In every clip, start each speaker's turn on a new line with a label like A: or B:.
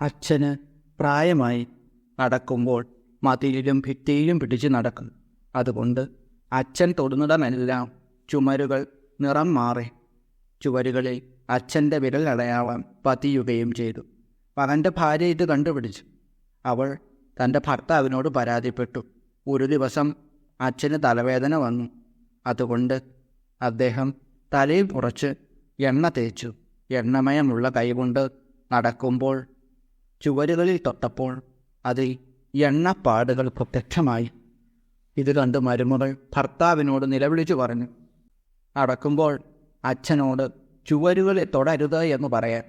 A: അച്ഛന് പ്രായമായി നടക്കുമ്പോൾ മതിലിലും ഭിത്തിയിലും പിടിച്ച് നടക്കും. അതുകൊണ്ട് അച്ഛൻ തൊടുന്നിടമെല്ലാം ചുമരുകൾ നിറം മാറി. ചുവരുകളിൽ അച്ഛന്റെ വിരൽ അടയാളം പതിയുകയും ചെയ്തു. മകന്റെ ഭാര്യ ഇത് കണ്ടുപിടിച്ചു. അവൾ തന്റെ ഭർത്താവിനോട് പരാതിപ്പെട്ടു. ഒരു ദിവസം അച്ഛന് തലവേദന വന്നു. അതുകൊണ്ട് അദ്ദേഹം തലയിൽ കുറച്ച് എണ്ണ തേച്ചു. എണ്ണമയമുള്ള കൈകൊണ്ട് നടക്കുമ്പോൾ ചുവരുകളിൽ തൊട്ടപ്പോൾ അതിൽ എണ്ണപ്പാടുകൾ പ്രത്യക്ഷമായി ഇത് കണ്ട് മരുമകൾ ഭർത്താവിനോട് നിലവിളിച്ചു പറഞ്ഞു അടക്കുമ്പോൾ അച്ഛനോട് ചുവരുകളെ തൊടരുത് എന്ന് പറയാൻ.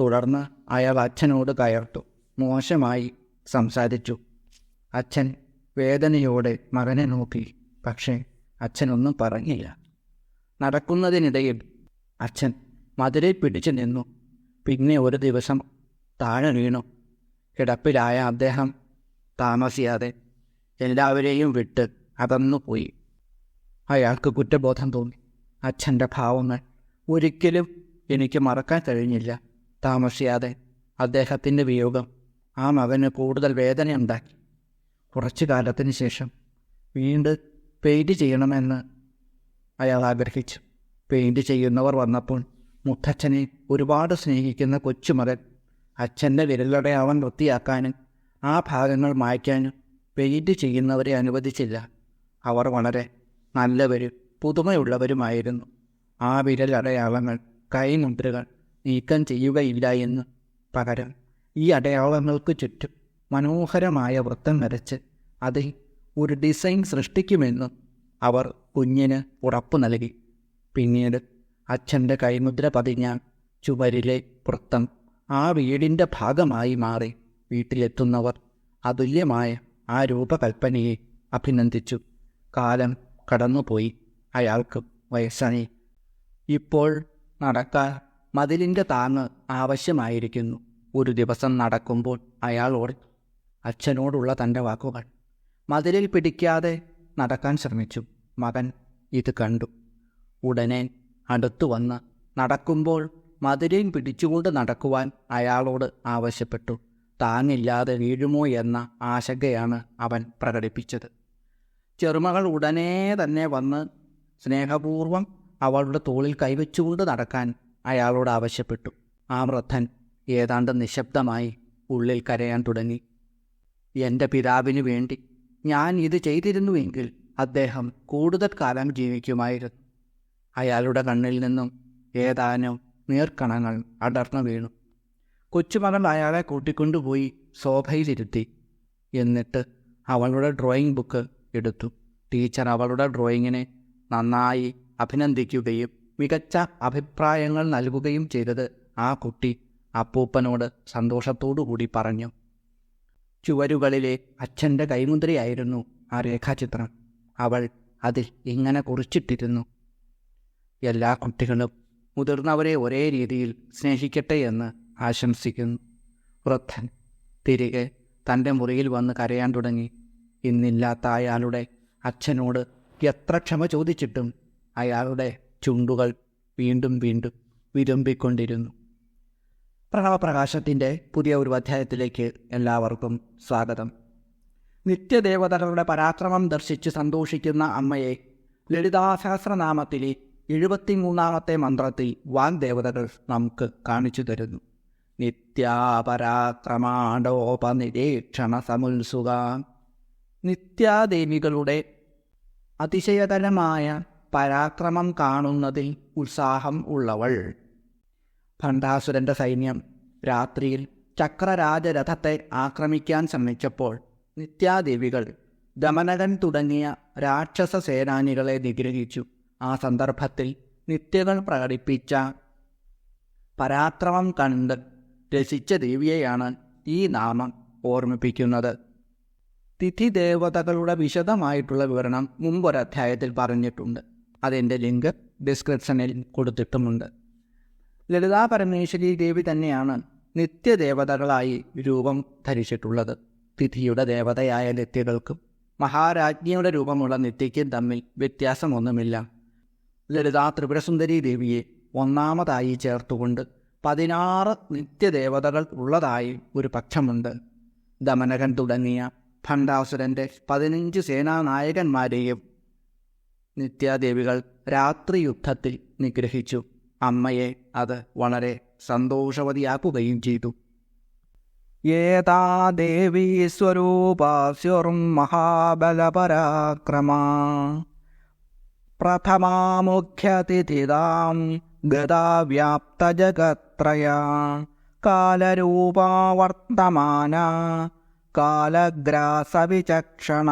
A: തുടർന്ന് അയാൾ അച്ഛനോട് കയർത്തു മോശമായി സംസാരിച്ചു. അച്ഛൻ വേദനയോടെ മകനെ നോക്കി പക്ഷേ അച്ഛനൊന്നും പറഞ്ഞില്ല. നടക്കുന്നതിനിടയിൽ അച്ഛൻ മതിലിൽ പിടിച്ചു നിന്നു. പിന്നെ ഒരു ദിവസം താഴെ വീണു. കിടപ്പിലായ അദ്ദേഹം താമസിയാതെ എല്ലാവരെയും വിട്ട് അകന്നു പോയി അയാൾക്ക് കുറ്റബോധം തോന്നി. അച്ഛന്റെ ഭാവങ്ങൾ ഒരിക്കലും എനിക്ക് മറക്കാൻ കഴിഞ്ഞില്ല. താമസിയാതെ അദ്ദേഹത്തിന്റെ വിയോഗം ആ മകന് കൂടുതൽ വേദനയുണ്ടാക്കി കുറച്ചു കാലത്തിന് ശേഷം വീണ്ടും പെയിന്റ് ചെയ്യണമെന്ന് അയാൾ ആഗ്രഹിച്ചു. പെയിന്റ് ചെയ്യുന്നവർ വന്നപ്പോൾ മുത്തച്ഛനെ ഒരുപാട് സ്നേഹിക്കുന്ന കൊച്ചുമകൻ അച്ഛന്റെ വിരലടയാവൻ വൃത്തിയാക്കാനും ആ ഭാഗങ്ങൾ മായ്ക്കാനും പെയിന്റ് ചെയ്യുന്നവരെ അനുവദിച്ചില്ല. അവർ വളരെ നല്ലവരും പുതുമയുള്ളവരുമായിരുന്നു. ആ വിരലടയാളങ്ങൾ കൈമുദ്രകൾ നീക്കം ചെയ്യുകയില്ല എന്ന് പകരം ഈ അടയാളങ്ങൾക്ക് ചുറ്റും മനോഹരമായ വൃത്തം വരച്ച് അതിൽ ഒരു ഡിസൈൻ സൃഷ്ടിക്കുമെന്നും അവർ കുഞ്ഞിന് ഉറപ്പ് നൽകി. പിന്നീട് അച്ഛന്റെ കൈമുദ്ര പതിഞ്ഞ ചുവരിലെ വൃത്തം ആ വീടിന്റെ ഭാഗമായി മാറി വീട്ടിലെത്തുന്നവർ അതുല്യമായ ആ രൂപകൽപ്പനയെ അഭിനന്ദിച്ചു. കാലം കടന്നുപോയി. അയാൾക്ക് വയസ്സായി. ഇപ്പോൾ നടക്കാൻ മതിലിന്റെ താങ്ങ് ആവശ്യമായിരിക്കുന്നു. ഒരു ദിവസം നടക്കുമ്പോൾ അയാൾ ഓടി അച്ഛനോടുള്ള തന്റെ വാക്കുകൾ മതിലിൽ പിടിക്കാതെ നടക്കാൻ ശ്രമിച്ചു. മകൻ ഇത് കണ്ടു. ഉടനെ അടുത്തു വന്ന് നടക്കുമ്പോൾ മതിലിൽ പിടിച്ചുകൊണ്ട് നടക്കുവാൻ അയാളോട് ആവശ്യപ്പെട്ടു. താങ്ങില്ലാതെ വീഴുമോ എന്ന ആശങ്കയാണ് അവൻ പ്രകടിപ്പിച്ചത്. ചെറുമകൾ ഉടനെ തന്നെ വന്ന് സ്നേഹപൂർവം അവളുടെ തോളിൽ കൈവച്ചുകൊണ്ട് നടക്കാൻ അയാളോട് ആവശ്യപ്പെട്ടു. ആ വൃദ്ധൻ ഏതാണ്ട് നിശബ്ദമായി ഉള്ളിൽ കരയാൻ തുടങ്ങി. എന്റെ പിതാവിനു വേണ്ടി ഞാൻ ഇത് ചെയ്തിരുന്നുവെങ്കിൽ അദ്ദേഹം കൂടുതൽ കാലം ജീവിക്കുമായിരുന്നു. അയാളുടെ കണ്ണിൽ നിന്നും ഏതാനും നീർക്കണങ്ങൾ അടർന്നു വീണു. കൊച്ചുമകൾ അയാളെ കൂട്ടിക്കൊണ്ടുപോയി ശോഭയിലിരുത്തി. എന്നിട്ട് അവളുടെ ഡ്രോയിങ് ബുക്ക് എടുത്തു. ടീച്ചർ അവളുടെ ഡ്രോയിങ്ങിനെ നന്നായി അഭിനന്ദിക്കുകയും മികച്ച അഭിപ്രായങ്ങൾ നൽകുകയും ചെയ്തത് ആ കുട്ടി അപ്പൂപ്പനോട് സന്തോഷത്തോടുകൂടി പറഞ്ഞു. ചുവരുകളിലെ അച്ഛന്റെ കൈമുദ്രയായിരുന്നു ആ രേഖാചിത്രം. അവൾ അതിൽ ഇങ്ങനെ കുറിച്ചിട്ടിരുന്നു. എല്ലാ കുട്ടികളും മുതിർന്നവരെ ഒരേ രീതിയിൽ സ്നേഹിക്കട്ടെ എന്ന് ആശംസിക്കുന്നു. വൃദ്ധൻ തിരികെ തന്റെ മുറിയിൽ വന്ന് കരയാൻ തുടങ്ങി. ഇന്നില്ലാത്ത അയാളുടെ അച്ഛനോട് എത്ര ക്ഷമ ചോദിച്ചിട്ടും അയാളുടെ ചുണ്ടുകൾ വീണ്ടും വീണ്ടും വിരുമ്പിക്കൊണ്ടിരുന്നു. പ്രണവപ്രകാശത്തിന്റെ പുതിയ ഒരു അധ്യായത്തിലേക്ക് എല്ലാവർക്കും സ്വാഗതം. നിത്യദേവതകളുടെ പരാക്രമം ദർശിച്ച് സന്തോഷിക്കുന്ന അമ്മയെ ലളിതാസഹസ്രനാമത്തിലെ എഴുപത്തിമൂന്നാമത്തെ മന്ത്രത്തിൽ വാൻ ദേവതകൾ നമുക്ക് കാണിച്ചു തരുന്നു. നിത്യാപരാക്രമാണോപനിരീക്ഷണ സമുത്സുക നിത്യാദേവികളുടെ അതിശയകരമായ പരാക്രമം കാണുന്നതിൽ ഉത്സാഹം ഉള്ളവൾ. ഭണ്ഡാസുരന്റെ സൈന്യം രാത്രിയിൽ ചക്രരാജരഥത്തെ ആക്രമിക്കാൻ ശ്രമിച്ചപ്പോൾ നിത്യാദേവികൾ ദമനകൻ തുടങ്ങിയ രാക്ഷസ സേനാനികളെ നിഗ്രഹിച്ചു. ആ സന്ദർഭത്തിൽ നിത്യകൾ പ്രകടിപ്പിച്ച പരാക്രമം കണ്ട് രസിച്ച ദേവിയെയാണ് ഈ നാമം ഓർമ്മിപ്പിക്കുന്നത്. തിഥി ദേവതകളുടെ വിശദമായിട്ടുള്ള വിവരണം മുമ്പൊരധ്യായത്തിൽ പറഞ്ഞിട്ടുണ്ട്. അതിന്റെ ലിങ്ക് ഡിസ്ക്രിപ്ഷനിൽ കൊടുത്തിട്ടുമുണ്ട്. ലളിതാ പരമേശ്വരി ദേവി തന്നെയാണ് നിത്യദേവതകളായി രൂപം ധരിച്ചിട്ടുള്ളത്. തിഥിയുടെ ദേവതയായ നിത്യകൾക്കും മഹാരാജ്ഞിയുടെ രൂപമുള്ള നിത്യയ്ക്കും തമ്മിൽ വ്യത്യാസമൊന്നുമില്ല. ലളിതാ ത്രിപുരസുന്ദരി ദേവിയെ ഒന്നാമതായി ചേർത്തുകൊണ്ട് പതിനാറ് നിത്യദേവതകൾ ഉള്ളതായി ഒരു പക്ഷമുണ്ട്. ദമനകൻ തുടങ്ങിയ ഭണ്ഡാസുരന്റെ പതിനഞ്ച് സേനാനായകന്മാരെയും നിത്യാദേവികൾ രാത്രി യുദ്ധത്തിൽ നിഗ്രഹിച്ചു. അമ്മയെ അത് വളരെ സന്തോഷവതിയാക്കുകയും ചെയ്തു. ഏതാ ദേവീ സ്വരൂപാസ്യുർമഹാബലപരാക്രമാ പ്രഥമാമുഖ്യതിഥിതാം ഗതാവ്യാപ്തജഗത്രയ കാലരൂപാവർത്തമാന കാലഗ്രാസവിചക്ഷണ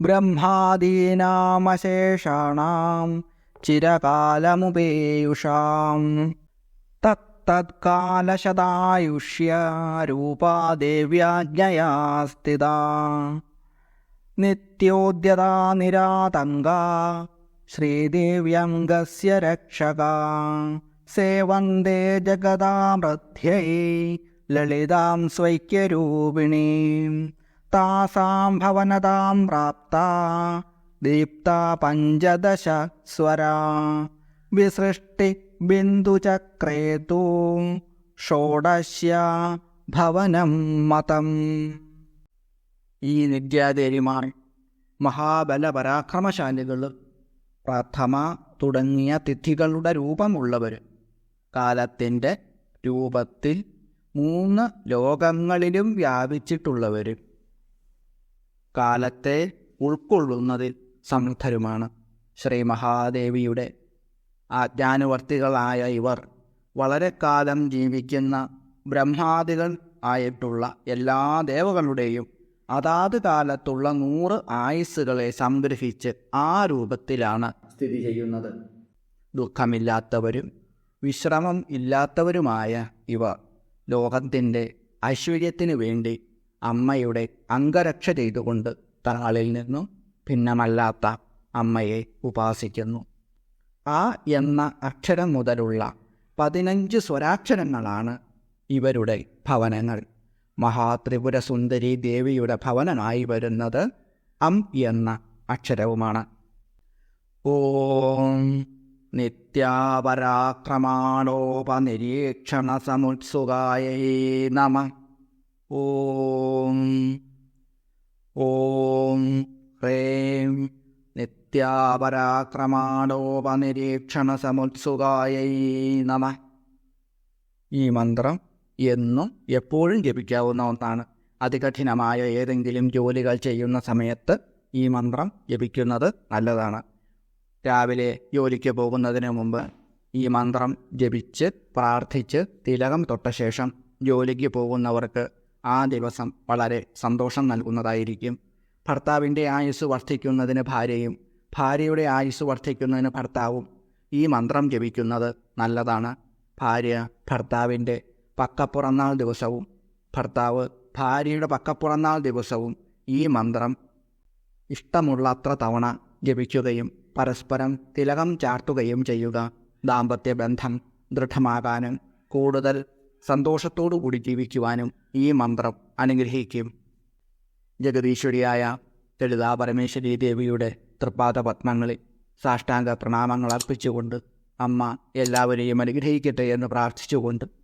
A: ബ്രഹ്മാദീനാമശേഷാണാം ചിരകാലമുപേയുഷാം. തത്തത്കാലശതായുഷ്യ രൂപാ ദേവ്യാജ്ഞയാ സ്ഥിതാ നിത്യോദ്യതാ നിരാതങ്കാ ശ്രീദേവ്യംഗസ്യ രക്ഷകാ. സേവന്തേ ജഗതാമൃധ്യൈ ലളിതാം സ്വൈക്യരൂപിണീം. താസാം ഭവനതാം പ്രാപ്ത. ദീപ്ത പഞ്ചദശ സ്വരാ വിസൃഷ്ടി ബിന്ദുചക്രേതു. ഷോഡശ്യ ഭവനം മതം. ഈ നിത്യാദേവിമാർ മഹാബലപരാക്രമശാലികൾ പ്രഥമ തുടങ്ങിയ തിഥികളുടെ രൂപമുള്ളവർ കാലത്തിന്റെ രൂപത്തിൽ മൂന്ന് ലോകങ്ങളിലും വ്യാപിച്ചിട്ടുള്ളവർ കാലത്തെ ഉൾക്കൊള്ളുന്നതിൽ സമർത്ഥരുമാണ്. ശ്രീ മഹാദേവിയുടെ ആജ്ഞാനുവർത്തികളായ ഇവർ വളരെ കാലം ജീവിക്കുന്ന ബ്രഹ്മാദികൾ ആയിട്ടുള്ള എല്ലാ ദേവകളുടെയും അതാത് കാലത്തുള്ള നൂറ് ആയുസ്സുകളെ സംഗ്രഹിച്ച് ആ രൂപത്തിലാണ് സ്ഥിതി ചെയ്യുന്നത്. ദുഃഖമില്ലാത്തവരും വിശ്രമം ഇല്ലാത്തവരുമായ ഇവർ ലോകത്തിന്റെ ഐശ്വര്യത്തിനു വേണ്ടി അമ്മയുടെ അംഗരക്ഷ ചെയ്തുകൊണ്ട് തങ്ങളിൽ നിന്നും ഭിന്നമല്ലാത്ത അമ്മയെ ഉപാസിക്കുന്നു. ആ എന്ന അക്ഷരം മുതലുള്ള പതിനഞ്ച് സ്വരാക്ഷരങ്ങളാണ് ഇവരുടെ ഭവനങ്ങൾ. മഹാത്രിപുര സുന്ദരി ദേവിയുടെ ഭവനമായി വരുന്നത് അം എന്ന അക്ഷരവുമാണ്. ഓം നിത്യാപരാക്രമാണോപനിരീക്ഷണ സമുത്സുകായേ നമ. ഓം ഓം ഹ്രേം നിത്യാപരാക്രമാണോപനിരീക്ഷണ സമുത്സുകായ നമ. ഈ മന്ത്രം എന്നും എപ്പോഴും ജപിക്കാവുന്ന ഒന്നാണ്. അതികഠിനമായ ഏതെങ്കിലും ജോലികൾ ചെയ്യുന്ന സമയത്ത് ഈ മന്ത്രം ജപിക്കുന്നത് നല്ലതാണ്. രാവിലെ ജോലിക്ക് പോകുന്നതിന് മുമ്പ് ഈ മന്ത്രം ജപിച്ച് പ്രാർത്ഥിച്ച് തിലകം തൊട്ട ശേഷം ജോലിക്ക് പോകുന്നവർക്ക് ആ ദിവസം വളരെ സന്തോഷം നൽകുന്നതായിരിക്കും. ഭർത്താവിന്റെ ആയുസ് വർദ്ധിക്കുന്നതിന് ഭാര്യയും ഭാര്യയുടെ ആയുസ് വർദ്ധിക്കുന്നതിന് ഭർത്താവും ഈ മന്ത്രം ജപിക്കുന്നത് നല്ലതാണ്. ഭാര്യ ഭർത്താവിന്റെ പക്കപ്പുറന്നാൾ ദിവസവും ഭർത്താവ് ഭാര്യയുടെ പക്കപ്പുറന്നാൾ ദിവസവും ഈ മന്ത്രം ഇഷ്ടമുള്ളത്ര തവണ ജപിക്കുകയും പരസ്പരം തിലകം ചാർത്തുകയും ചെയ്യുക. ദാമ്പത്യ ബന്ധം ദൃഢമാകാനും കൂടുതൽ സന്തോഷത്തോടു കൂടി ജീവിക്കുവാനും ഈ മന്ത്രം അനുഗ്രഹിക്കും. ജഗദീശ്വരിയായ ലളിതാ പരമേശ്വരി ദേവിയുടെ തൃപ്പാദ പത്മങ്ങളിൽ സാഷ്ടാംഗ പ്രണാമങ്ങൾ അർപ്പിച്ചുകൊണ്ട് അമ്മ എല്ലാവരെയും അനുഗ്രഹിക്കട്ടെ എന്ന് പ്രാർത്ഥിച്ചുകൊണ്ട്